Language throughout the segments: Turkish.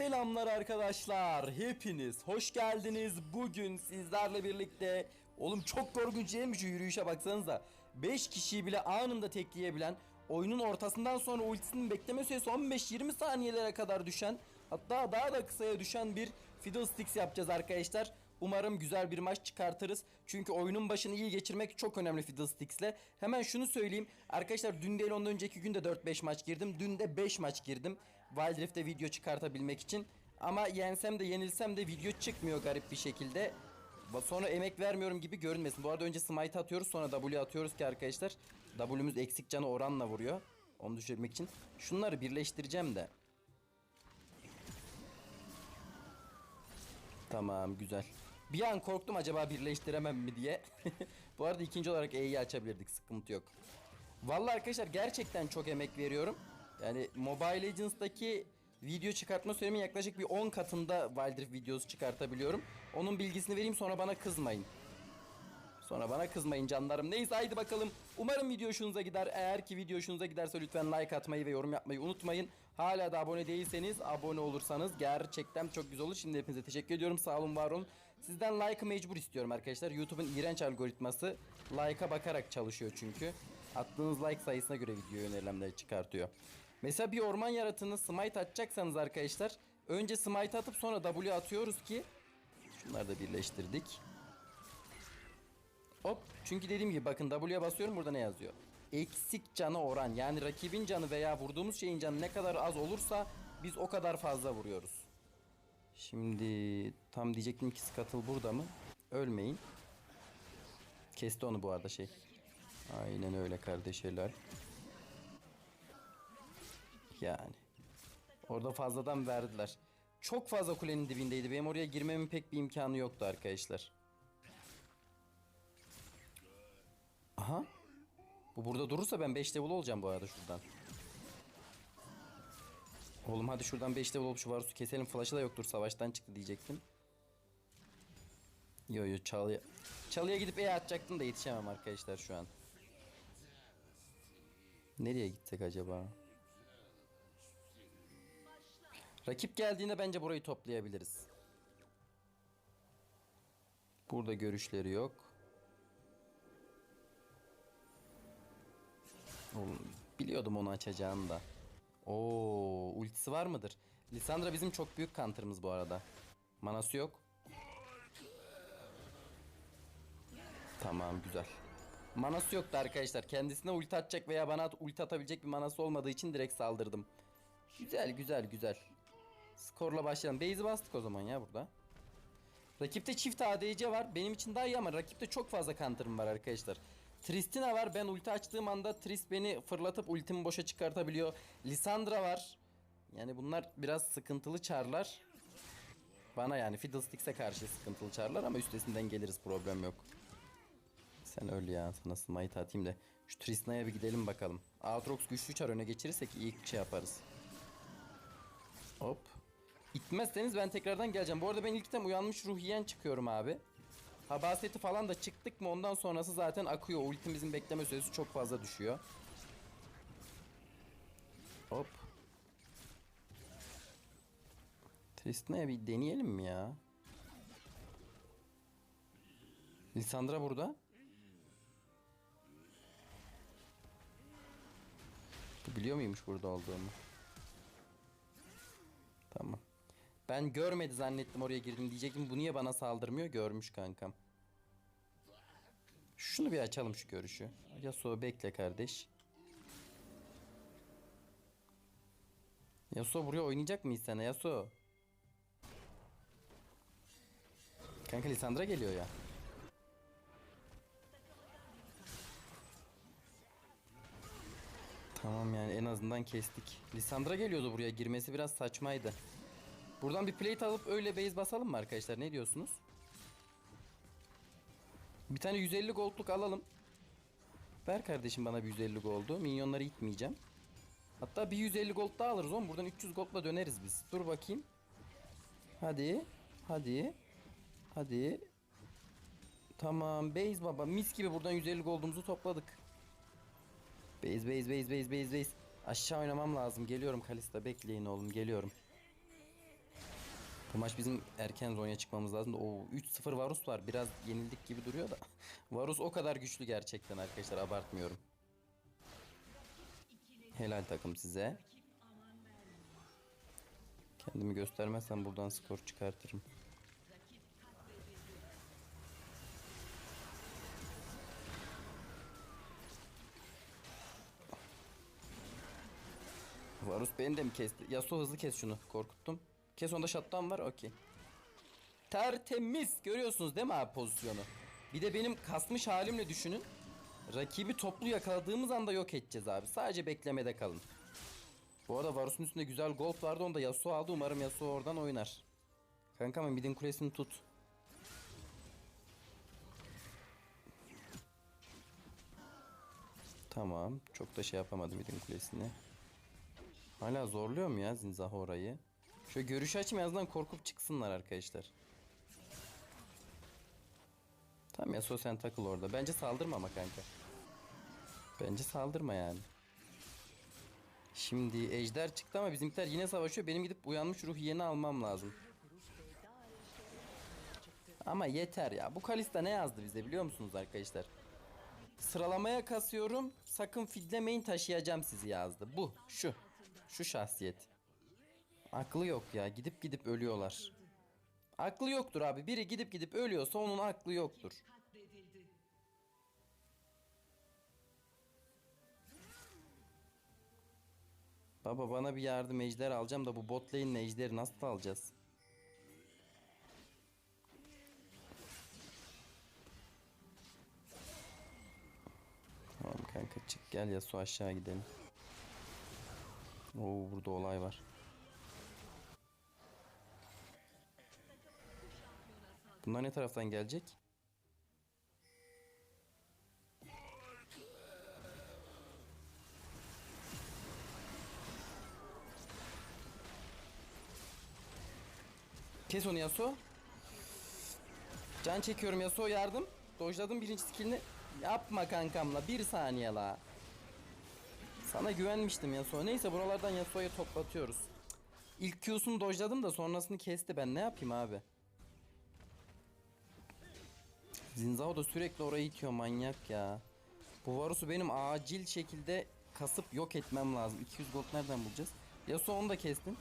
Selamlar arkadaşlar. Hepiniz hoş geldiniz. Bugün sizlerle birlikte oğlum çok korkunç değil mi şu yürüyüşe baksanıza. 5 kişiyi bile anında tekleyebilen, oyunun ortasından sonra ultisinin bekleme süresi 15-20 saniyelere kadar düşen, hatta daha da kısaya düşen bir Fiddlesticks yapacağız arkadaşlar. Umarım güzel bir maç çıkartırız. Çünkü oyunun başını iyi geçirmek çok önemli Fiddlesticks'le. Hemen şunu söyleyeyim. Arkadaşlar dün değil ondan önceki gün de 4-5 maç girdim. Dün de 5 maç girdim. Wild Rift'te video çıkartabilmek için. Ama yensem de yenilsem de video çıkmıyor garip bir şekilde. Sonra emek vermiyorum gibi görünmesin. Bu arada önce smite atıyoruz sonra W atıyoruz ki arkadaşlar. W'müz eksik canı oranla vuruyor. Onu düşürmek için. Şunları birleştireceğim de. Tamam güzel. Bir an korktum acaba birleştiremem mi diye. Bu arada ikinci olarak E'yi açabilirdik sıkıntı yok. Vallahi arkadaşlar gerçekten çok emek veriyorum. Yani Mobile Legends'daki video çıkartma süremin yaklaşık bir 10 katında Wild Rift videosu çıkartabiliyorum. Onun bilgisini vereyim sonra bana kızmayın. Sonra bana kızmayın canlarım. Neyse haydi bakalım. Umarım video hoşunuza gider. Eğer ki video hoşunuza giderse lütfen like atmayı ve yorum yapmayı unutmayın. Hala da abone değilseniz abone olursanız gerçekten çok güzel olur. Şimdi hepinize teşekkür ediyorum. Sağ olun var olun. Sizden like'ı mecbur istiyorum arkadaşlar. YouTube'un iğrenç algoritması like'a bakarak çalışıyor çünkü. Attığınız like sayısına göre video önerilemleri çıkartıyor. Mesela bir orman yaratığını smite atacaksanız arkadaşlar önce smite atıp sonra W atıyoruz ki şunları da birleştirdik. Hop. Çünkü dediğim gibi bakın W'ye basıyorum burada ne yazıyor? Eksik canı oran. Yani rakibin canı veya vurduğumuz şeyin canı ne kadar az olursa biz o kadar fazla vuruyoruz. Şimdi tam diyecektim ki Scuttle burada mı? Ölmeyin. Kesti onu bu arada şey. Aynen öyle kardeş helal. Yani. Orada fazladan verdiler. Çok fazla kulenin dibindeydi. Benim oraya girmemin pek bir imkanı yoktu arkadaşlar. Aha. Bu burada durursa ben 5 level olacağım bu arada şuradan. Oğlum hadi şuradan 5 level olup şu Varus'u keselim. Flash'ı da yoktur savaştan çıktı diyecektim. Yo yo çalıya. Çalıya gidip E atacaktım da yetişemem arkadaşlar şu an. Nereye gitsek acaba? Rakip geldiğinde bence burayı toplayabiliriz. Burada görüşleri yok. Biliyordum onu açacağını da. Oo, ultisi var mıdır? Lisandra bizim çok büyük counter'ımız bu arada. Manası yok. Tamam güzel. Manası yoktu arkadaşlar. Kendisine ulti atacak veya bana at- ulti atabilecek bir manası olmadığı için direkt saldırdım. Güzel güzel güzel. Skorla başlayalım. Base'i bastık o zaman ya burada. Rakipte çift ADC var. Benim için daha iyi ama rakipte çok fazla counter'ım var arkadaşlar. Tristina var. Ben ulti açtığım anda Trist beni fırlatıp ultimi boşa çıkartabiliyor. Lisandra var. Yani bunlar biraz sıkıntılı çarlar. Bana yani Fiddlesticks'e karşı sıkıntılı çarlar ama üstesinden geliriz problem yok. Sen öl ya sana smite atayım da şu Tristina'ya bir gidelim bakalım. Aatrox güçlü çar öne geçirirsek iyi şey yaparız. Hop. İtmezseniz ben tekrardan geleceğim. Bu arada ben ilkten uyanmış ruh yiyen çıkıyorum abi. Habaseti falan da çıktık mı ondan sonrası zaten akıyor. Ultimizin bekleme süresi çok fazla düşüyor. Hop. Tristina'ya bir deneyelim mi ya? Lisandra burada. Bu biliyor muymuş burada olduğumu? Tamam. Ben görmedi zannettim oraya girdim diyecektim. Bu niye bana saldırmıyor? Görmüş kankam. Şunu bir açalım şu görüşü. Yasuo bekle kardeş. Yasuo buraya oynayacak mıyız sana Yasuo? Kanka Lisandra geliyor ya. Tamam yani en azından kestik. Lisandra geliyordu buraya girmesi biraz saçmaydı. Buradan bir plate alıp öyle base basalım mı arkadaşlar? Ne diyorsunuz? Bir tane 150 goldluk alalım. Ver kardeşim bana bir 150 goldu. Minyonları itmeyeceğim. Hatta bir 150 gold daha alırız oğlum. Buradan 300 goldla döneriz biz. Dur bakayım. Hadi. Hadi. Hadi. Tamam. Base baba. Mis gibi buradan 150 goldumuzu topladık. Base base base base base base. Aşağı oynamam lazım. Geliyorum Kalista. Bekleyin oğlum. Geliyorum. Bu maç bizim erken zonya çıkmamız lazım o 3-0 Varus var. Biraz yenildik gibi duruyor da. Varus o kadar güçlü gerçekten arkadaşlar abartmıyorum. Helal takım size. Kendimi göstermezsem buradan skor çıkartırım. Varus beni de mi kesti? Yasuo hızlı kes şunu. Korkuttum. Kes onda shutdown var. Okey. Tertemiz. Görüyorsunuz değil mi abi pozisyonu? Bir de benim kasmış halimle düşünün. Rakibi toplu yakaladığımız anda yok edeceğiz abi. Sadece beklemede kalın. Bu arada Varus'un üstünde güzel gold vardı. Onu da Yasuo aldı. Umarım Yasuo oradan oynar. Kanka ama midin kulesini tut. Tamam. Çok da şey yapamadım midin kulesini. Hala zorluyor mu ya Zinzah orayı? Şöyle görüş açayım en azından korkup çıksınlar arkadaşlar. Tamam ya sen takıl orada. Bence saldırma ama kanka. Bence saldırma yani. Şimdi ejder çıktı ama bizimkiler yine savaşıyor. Benim gidip uyanmış ruh yeni almam lazım. Ama yeter ya. Bu Kalista ne yazdı bize biliyor musunuz arkadaşlar? Sıralamaya kasıyorum. Sakın fidlemeyin taşıyacağım sizi yazdı. Bu. Şu. Şu şahsiyet. Aklı yok ya. Gidip gidip ölüyorlar. Aklı yoktur abi. Biri gidip gidip ölüyorsa onun aklı yoktur. Baba bana bir yardım ejder alacağım da bu bot lane'le ejderi nasıl alacağız? Tamam kanka çık gel ya su aşağı gidelim. Oo burada olay var. Bunlar ne taraftan gelecek? Kes onu Yasuo. Can çekiyorum Yasuo yardım. Dojladım birinci skillini. Yapma kankamla bir saniye la. Sana güvenmiştim Yasuo. Neyse buralardan Yasuo'yu toplatıyoruz. İlk Q'sunu dojladım da sonrasını kesti ben ne yapayım abi. Zinzao da sürekli orayı itiyor manyak ya. Bu Varus'u benim acil şekilde kasıp yok etmem lazım. 200 gold nereden bulacağız? Yasuo onu da kestin.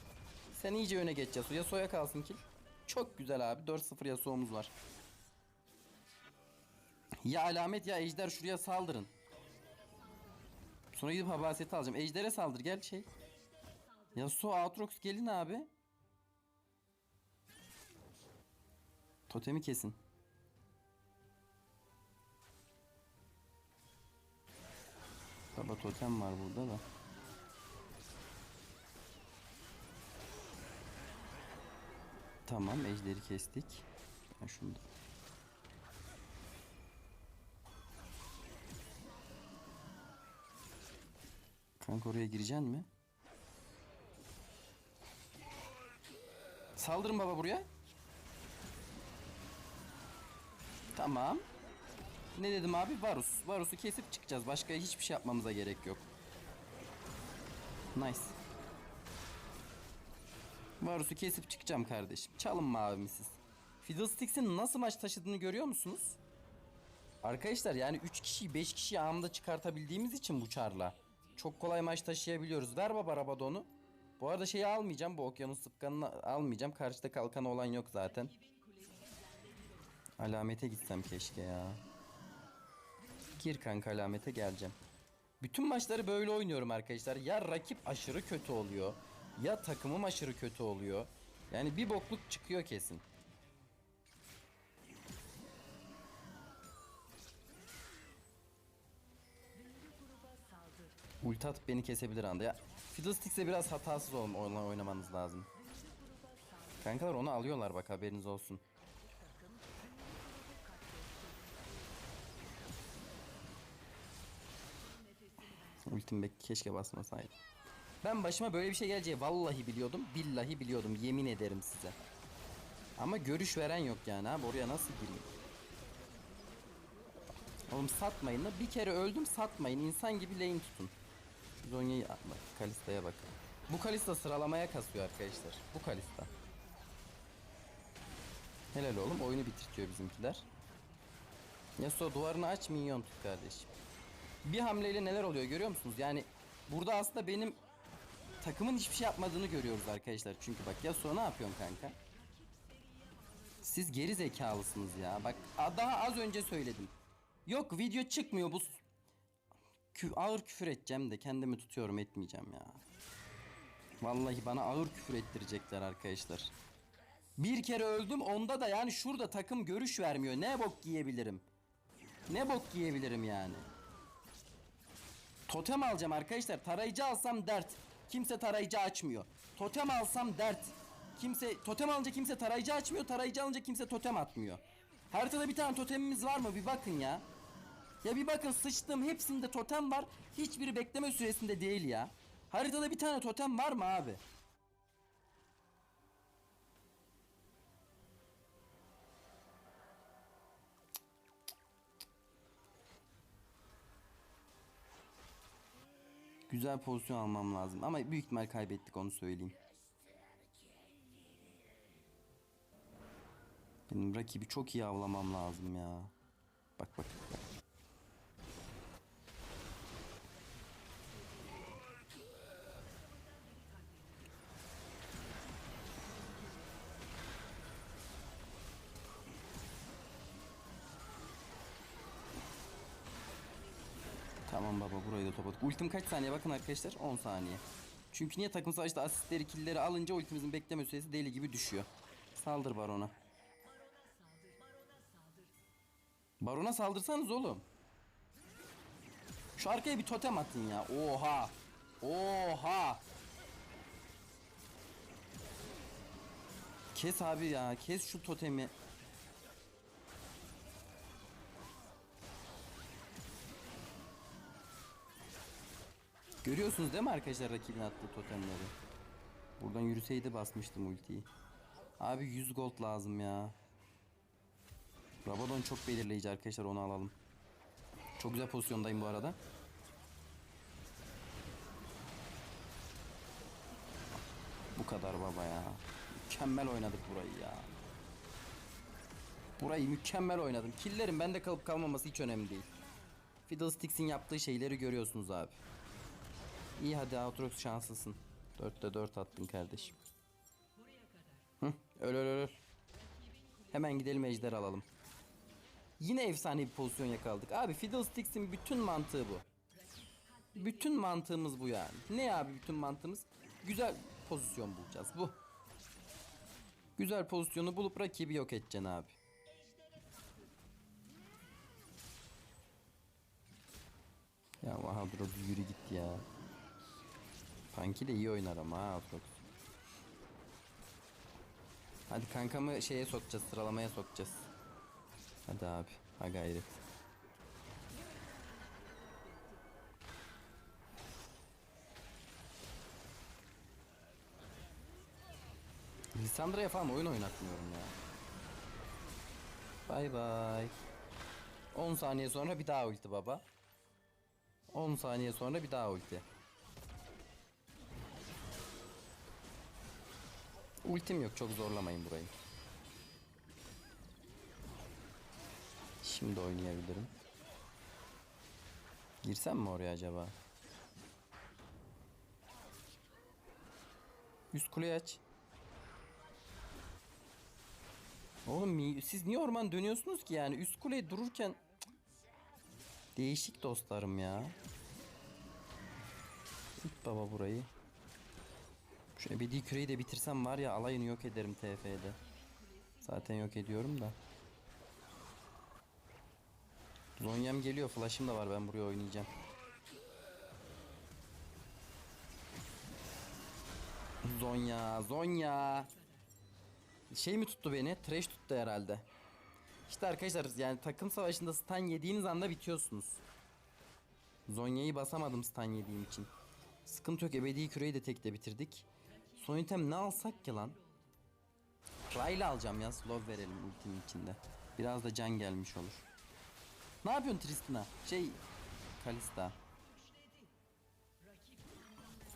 Sen iyice öne geç Yasuo. Yasuo'ya kalsın kill. Çok güzel abi. 4-0 Yasuo'muz var. Ya alamet ya ejder şuraya saldırın. Sonra gidip habaseti alacağım. Ejder'e saldır gel şey. Yasuo Aatrox gelin abi. Totemi kesin. Baba totem var burada da. Tamam ejderi kestik. Ha şunu da. Kanka oraya gireceksin mi? Saldırın baba buraya. Tamam. Ne dedim abi? Varus. Varus'u kesip çıkacağız. Başka hiçbir şey yapmamıza gerek yok. Nice. Varus'u kesip çıkacağım kardeşim. Çalın mavimi siz. Fiddlesticks'in nasıl maç taşıdığını görüyor musunuz? Arkadaşlar yani 3 kişiyi 5 kişiyi anında çıkartabildiğimiz için bu çarla. Çok kolay maç taşıyabiliyoruz. Ver baba Rabadon'u. Bu arada şeyi almayacağım. Bu okyanus sıpkanını almayacağım. Karşıda kalkanı olan yok zaten. Alamete gitsem keşke ya. Gir kanka alamete geleceğim. Bütün maçları böyle oynuyorum arkadaşlar. Ya rakip aşırı kötü oluyor. Ya takımım aşırı kötü oluyor. Yani bir bokluk çıkıyor kesin. Ulti atıp beni kesebilir anda ya. Fiddlesticks'e biraz hatasız ol oyna- oynamanız lazım. Kankalar onu alıyorlar bak haberiniz olsun. Ultim bek keşke basmasaydı. Ben başıma böyle bir şey geleceği vallahi biliyordum. Billahi biliyordum. Yemin ederim size. Ama görüş veren yok yani abi. Oraya nasıl gireyim? Oğlum satmayın da bir kere öldüm satmayın. İnsan gibi lane tutun. Zonya'yı bak Kalista'ya bak. Bu Kalista sıralamaya kasıyor arkadaşlar. Bu Kalista. Helal oğlum oyunu bitirtiyor bizimkiler. Yasuo duvarını aç minyon tut kardeşim. Bir hamleyle neler oluyor görüyor musunuz? Yani burada aslında benim takımın hiçbir şey yapmadığını görüyoruz arkadaşlar. Çünkü bak Yasuo ne yapıyorsun kanka? Siz geri zekalısınız ya. Bak daha az önce söyledim. Yok video çıkmıyor bu. Kü ağır küfür edeceğim de kendimi tutuyorum etmeyeceğim ya. Vallahi bana ağır küfür ettirecekler arkadaşlar. Bir kere öldüm onda da yani şurada takım görüş vermiyor. Ne bok giyebilirim? Ne bok giyebilirim yani? Totem alacağım arkadaşlar. Tarayıcı alsam dert. Kimse tarayıcı açmıyor. Totem alsam dert. Kimse totem alınca kimse tarayıcı açmıyor. Tarayıcı alınca kimse totem atmıyor. Haritada bir tane totemimiz var mı? Bir bakın ya. Ya bir bakın sıçtım hepsinde totem var. Hiçbiri bekleme süresinde değil ya. Haritada bir tane totem var mı abi? Güzel pozisyon almam lazım ama büyük ihtimal kaybettik onu söyleyeyim. Benim rakibi çok iyi avlamam lazım ya. Bak bak bak. Tamam baba burayı da topladık. Ultim kaç saniye bakın arkadaşlar 10 saniye. Çünkü niye takım savaşta asistleri killleri alınca ultimizin bekleme süresi deli gibi düşüyor. Saldır barona. Barona saldırsanız oğlum. Şu arkaya bir totem atın ya. Oha. Oha. Kes abi ya. Kes şu totemi. Görüyorsunuz değil mi arkadaşlar rakibin attığı totemleri? Buradan yürüseydi basmıştım ultiyi. Abi 100 gold lazım ya. Rabadon çok belirleyici arkadaşlar onu alalım. Çok güzel pozisyondayım bu arada. Bu kadar baba ya. Mükemmel oynadık burayı ya. Burayı mükemmel oynadım. Killerin bende kalıp kalmaması hiç önemli değil. Fiddlesticks'in yaptığı şeyleri görüyorsunuz abi. İyi hadi Outrox şanslısın. 4'te 4 attın kardeşim. Hı, öl öl öl. Hemen gidelim ejder alalım. Yine efsane bir pozisyon yakaladık. Abi Fiddlesticks'in bütün mantığı bu. Bütün mantığımız bu yani. Ne abi bütün mantığımız? Güzel pozisyon bulacağız bu. Güzel pozisyonu bulup rakibi yok edeceksin abi. Ya Bahadır o yürü git ya. Panki de iyi oynar ama ha Outrox. Hadi kankamı şeye sokacağız sıralamaya sokacağız. Hadi abi ha gayret. Lissandra'ya falan oyun oynatmıyorum ya. Bay bay. 10 saniye sonra bir daha ulti baba. 10 saniye sonra bir daha ulti. Ultim yok çok zorlamayın burayı. Şimdi oynayabilirim. Girsem mi oraya acaba? Üst kuleyi aç. Oğlum siz niye orman dönüyorsunuz ki yani üst kuleye dururken. Değişik dostlarım ya. İt baba burayı. Şu ebedi küreyi de bitirsem var ya alayını yok ederim TF'de. Zaten yok ediyorum da. Zonya'm geliyor. Flash'ım da var. Ben buraya oynayacağım. Zonya, Zonya. Şey mi tuttu beni? Trash tuttu herhalde. İşte arkadaşlar yani takım savaşında stun yediğiniz anda bitiyorsunuz. Zonya'yı basamadım stun yediğim için. Sıkıntı yok. Ebedi küreyi de tekte bitirdik. Son item ne alsak ki lan? Rayla alacağım ya. Slow verelim ultimin içinde. Biraz da can gelmiş olur. Ne yapıyorsun Tristana? Şey... Kalista.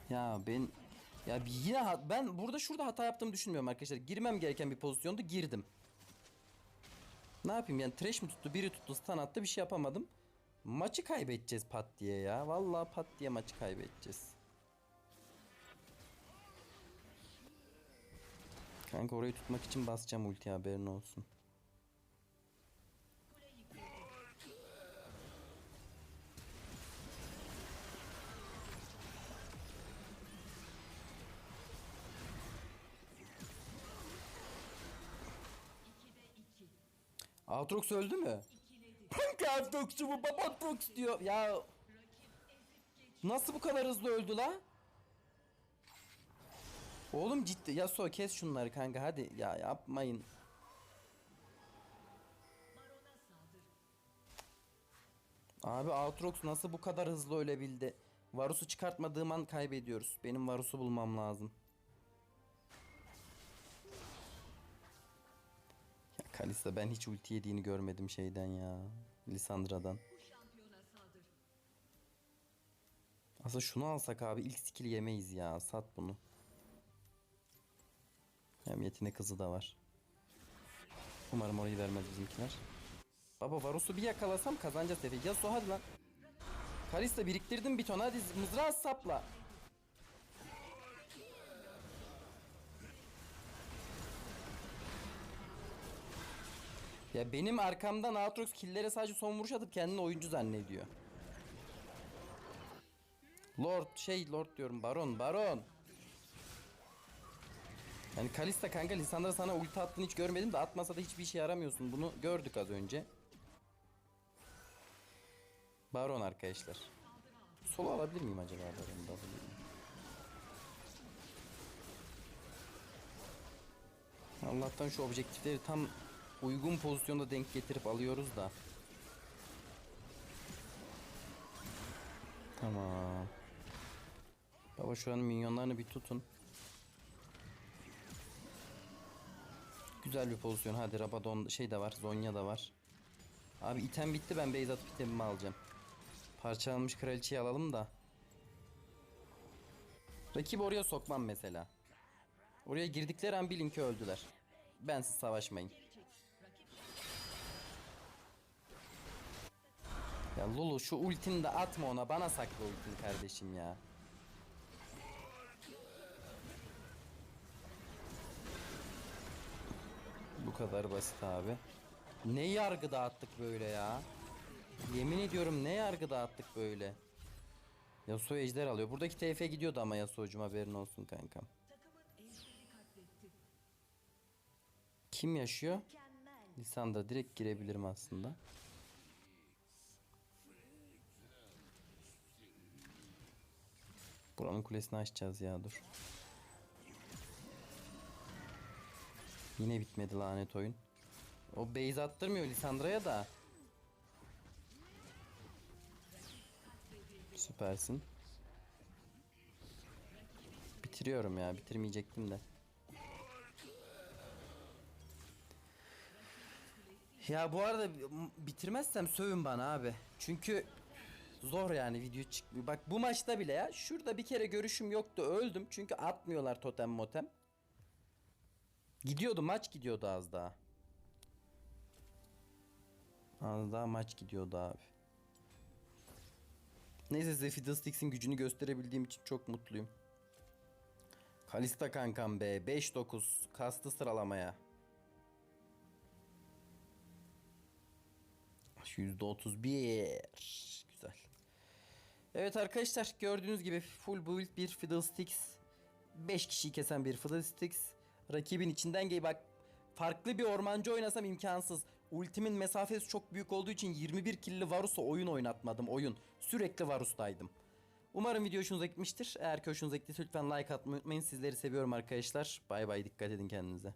Ya ben... Ya yine ben burada şurada hata yaptığımı düşünmüyorum arkadaşlar. Girmem gereken bir pozisyonda girdim. Ne yapayım yani trash mi tuttu biri tuttu stun attı bir şey yapamadım. Maçı kaybedeceğiz pat diye ya. Vallahi pat diye maçı kaybedeceğiz. Kanka orayı tutmak için basacağım ulti haberin olsun. Aatrox öldü mü? Kanka Aatrox'u bu baba Aatrox diyor. Ya nasıl bu kadar hızlı öldü la? Oğlum ciddi Yasuo kes şunları kanka hadi ya yapmayın. Abi Aatrox nasıl bu kadar hızlı ölebildi? Varus'u çıkartmadığım an kaybediyoruz. Benim Varus'u bulmam lazım. Ya Kalista ben hiç ulti yediğini görmedim şeyden ya. Lisandra'dan. Aslında şunu alsak abi ilk skill yemeyiz ya. Sat bunu. Hem yetenek kızı da var. Umarım orayı vermez bizimkiler. Baba Varus'u bir yakalasam kazanacağız Efe. Yasuo hadi lan. Kalista biriktirdim bir ton hadi mızrağı sapla. Ya benim arkamdan Aatrox killere sadece son vuruş atıp kendini oyuncu zannediyor. Lord şey Lord diyorum Baron Baron. Yani Kalista kanka Lisandra sana ulti attığını hiç görmedim de atmasa da hiçbir işe yaramıyorsun. Bunu gördük az önce. Baron arkadaşlar. Solo alabilir miyim acaba Baron'u? Allah'tan şu objektifleri tam uygun pozisyonda denk getirip alıyoruz da. Tamam. Baba şu an minyonlarını bir tutun. Güzel bir pozisyon. Hadi Rabadon şey de var. Zonya da var. Abi item bitti. Ben base atıp itemimi alacağım. Parçalanmış kraliçeyi alalım da. Rakibi oraya sokmam mesela. Oraya girdikleri an bilin ki öldüler. Bensiz savaşmayın. Ya Lulu şu ultini de atma ona. Bana sakla ultini kardeşim ya. Kadar basit abi. Ne yargı dağıttık böyle ya. Yemin ediyorum ne yargı dağıttık böyle. Yasuo ejder alıyor. Buradaki TF gidiyordu ama Yasuo'cum haberin olsun kankam. Kim yaşıyor? Lisandra direkt girebilirim aslında. Buranın kulesini açacağız ya dur. Yine bitmedi lanet oyun. O base attırmıyor Lisandra'ya da. Süpersin. Bitiriyorum ya. Bitirmeyecektim de. Ya bu arada bitirmezsem sövün bana abi. Çünkü zor yani video çıkmıyor. Bak bu maçta bile ya. Şurada bir kere görüşüm yoktu. Öldüm. Çünkü atmıyorlar totem motem. Gidiyordu maç gidiyordu az daha. Az daha maç gidiyordu abi. Neyse size Fiddlesticks'in gücünü gösterebildiğim için çok mutluyum. Kalista kankam be 5-9 kastı sıralamaya. %31 güzel. Evet arkadaşlar gördüğünüz gibi full build bir Fiddlesticks 5 kişiyi kesen bir Fiddlesticks rakibin içinden gel bak farklı bir ormancı oynasam imkansız. Ultimin mesafesi çok büyük olduğu için 21 killi Varus'a oyun oynatmadım oyun. Sürekli Varus'taydım. Umarım video hoşunuza gitmiştir. Eğer ki hoşunuza gittiyse lütfen like atmayı unutmayın. Sizleri seviyorum arkadaşlar. Bay bay dikkat edin kendinize.